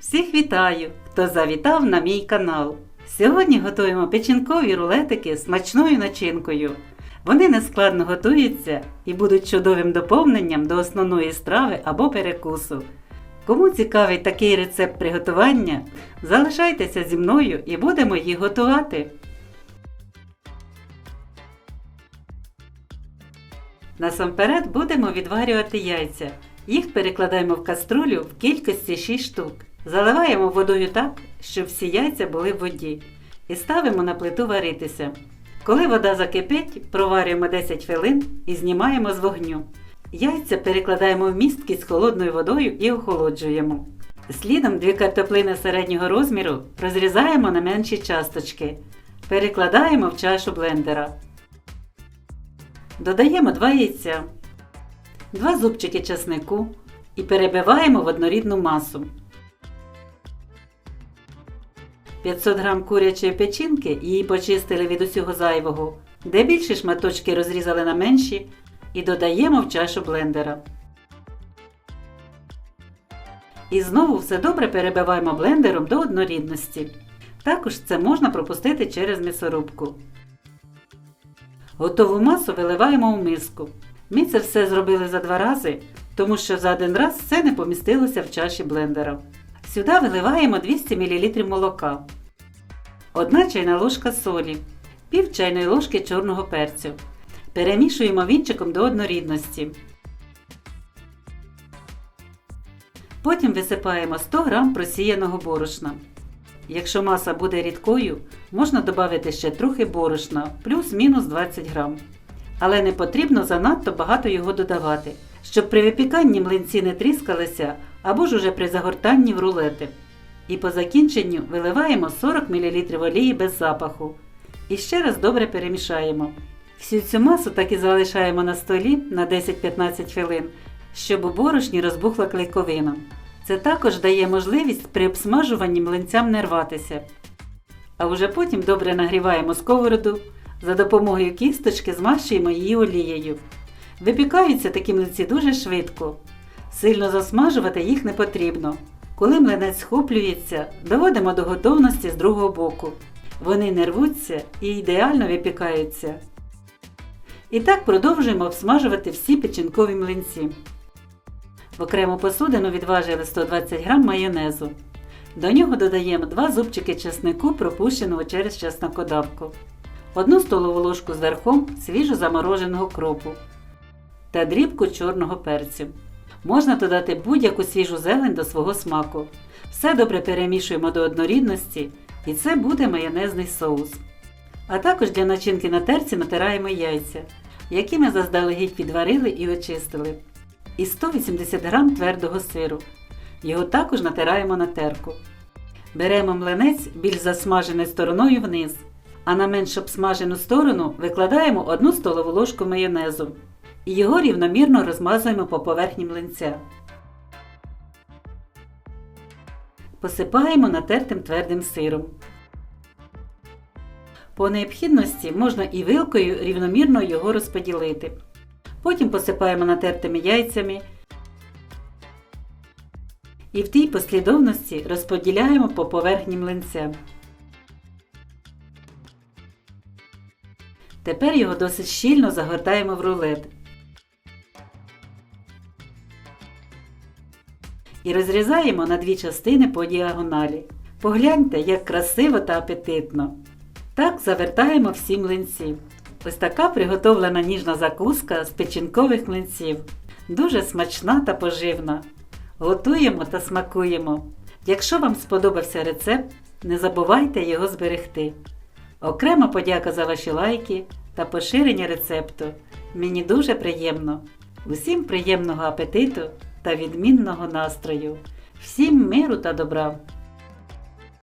Всіх вітаю, хто завітав на мій канал. Сьогодні готуємо печінкові рулетики з смачною начинкою. Вони нескладно готуються і будуть чудовим доповненням до основної страви або перекусу. Кому цікавий такий рецепт приготування, залишайтеся зі мною і будемо їх готувати. Насамперед будемо відварювати яйця. Їх перекладаємо в каструлю в кількості 6 штук. Заливаємо водою так, щоб всі яйця були в воді. І ставимо на плиту варитися. Коли вода закипить, проварюємо 10 хвилин і знімаємо з вогню. Яйця перекладаємо в містки з холодною водою і охолоджуємо. Слідом дві картоплини середнього розміру розрізаємо на менші часточки. Перекладаємо в чашу блендера. Додаємо 2 яйця, 2 зубчики чеснику і перебиваємо в однорідну масу. 500 г курячої печінки її почистили від усього зайвого, де більші шматочки розрізали на менші і додаємо в чашу блендера. І знову все добре перебиваємо блендером до однорідності. Також це можна пропустити через м'ясорубку. Готову масу виливаємо в миску. Ми це все зробили за два рази, тому що за один раз все не помістилося в чаші блендера. Сюди виливаємо 200 мл молока, 1 чайна ложка солі, пів чайної ложки чорного перцю. Перемішуємо вінчиком до однорідності. Потім висипаємо 100 г просіяного борошна. Якщо маса буде рідкою, можна додати ще трохи борошна, плюс-мінус 20 г. Але не потрібно занадто багато його додавати, щоб при випіканні млинці не тріскалися або ж уже при загортанні в рулети. І по закінченню виливаємо 40 мл олії без запаху. І ще раз добре перемішаємо. Всю цю масу так і залишаємо на столі на 10-15 хвилин, щоб у борошні розбухла клейковина. Це також дає можливість при обсмажуванні млинцям не рватися. А вже потім добре нагріваємо сковороду, за допомогою кісточки змащуємо її олією. Випікаються такі млинці дуже швидко. Сильно засмажувати їх не потрібно. Коли млинець схоплюється, доводимо до готовності з другого боку. Вони не рвуться і ідеально випікаються. І так продовжуємо обсмажувати всі печінкові млинці. В окрему посудину відважили 120 г майонезу. До нього додаємо 2 зубчики чеснику, пропущеного через чеснокодавку, 1 столову ложку з верхом свіжо замороженого кропу та дрібку чорного перцю. Можна додати будь-яку свіжу зелень до свого смаку. Все добре перемішуємо до однорідності і це буде майонезний соус. А також для начинки на терці натираємо яйця, які ми заздалегідь підварили і очистили. І 180 г твердого сиру. Його також натираємо на терку. Беремо млинець більш засмаженою стороною вниз, а на менш обсмажену сторону викладаємо 1 столову ложку майонезу і його рівномірно розмазуємо по поверхні млинця. Посипаємо натертим твердим сиром. По необхідності можна і вилкою рівномірно його розподілити. Потім посипаємо натертими яйцями і в тій послідовності розподіляємо по поверхні млинця. Тепер його досить щільно загортаємо в рулет. І розрізаємо на дві частини по діагоналі. Погляньте, як красиво та апетитно. Так завертаємо всі млинці. Ось така приготовлена ніжна закуска з печінкових млинців. Дуже смачна та поживна. Готуємо та смакуємо. Якщо вам сподобався рецепт, не забувайте його зберегти. Окрема подяка за ваші лайки та поширення рецепту. Мені дуже приємно. Усім приємного апетиту та відмінного настрою. Всім миру та добра!